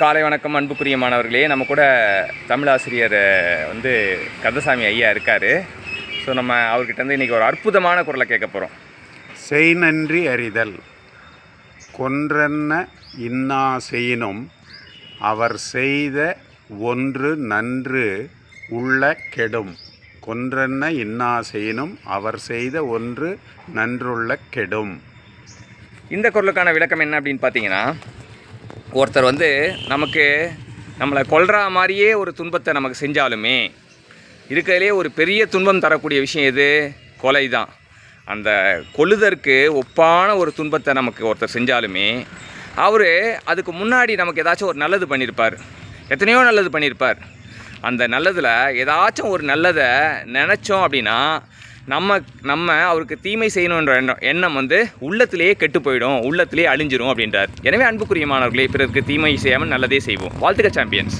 காலை வணக்கம் அன்புக்குரிய மாணவர்களே. நம்ம கூட தமிழாசிரியர் வந்து கந்தசாமி ஐயா இருக்கார். ஸோ நம்ம அவர்கிட்ட இருந்து இன்றைக்கி ஒரு அற்புதமான குரலை கேட்க போகிறோம் செய் நன்றி அறிதல். கொன்றென்ன இன்னா செய்யினும் அவர் செய்த ஒன்று நன்று உள்ள கெடும். கொன்றென்ன இன்னா செய்யினும் அவர் செய்த ஒன்று நன்றுள்ள கெடும். இந்த குரலுக்கான விளக்கம் என்ன அப்படின்னு பார்த்தீங்கன்னா ஒருத்தர் வந்து நமக்கு நம்மளை கொல்ற மாதிரியே ஒரு துன்பத்தை நமக்கு செஞ்சாலுமே இருக்கிறதுலே ஒரு பெரிய துன்பம் தரக்கூடிய விஷயம் எது? கொலை தான் அந்த கொழுதற்கு ஒப்பான ஒரு துன்பத்தை நமக்கு ஒருத்தர் செஞ்சாலுமே அவர் அதுக்கு முன்னாடி நமக்கு ஏதாச்சும் ஒரு நல்லது பண்ணியிருப்பார் எத்தனையோ நல்லது பண்ணியிருப்பார் அந்த நல்லதில் ஏதாச்சும் ஒரு நல்லதை நினச்சோம் அப்படின்னா நம்ம நம்ம அவருக்கு தீமை செய்யணுன்ற எண்ணம் எண்ணம் வந்து உள்ளத்திலேயே கெட்டு போயிடும் உள்ளத்திலேயே அழிஞ்சிரும் அப்படின்றார். எனவே அன்புக்குரிய மாணவர்களே பிறருக்கு தீமை செய்யாமல் நல்லதே செய்வோம். வாழ்த்துக்க சாம்பியன்ஸ்.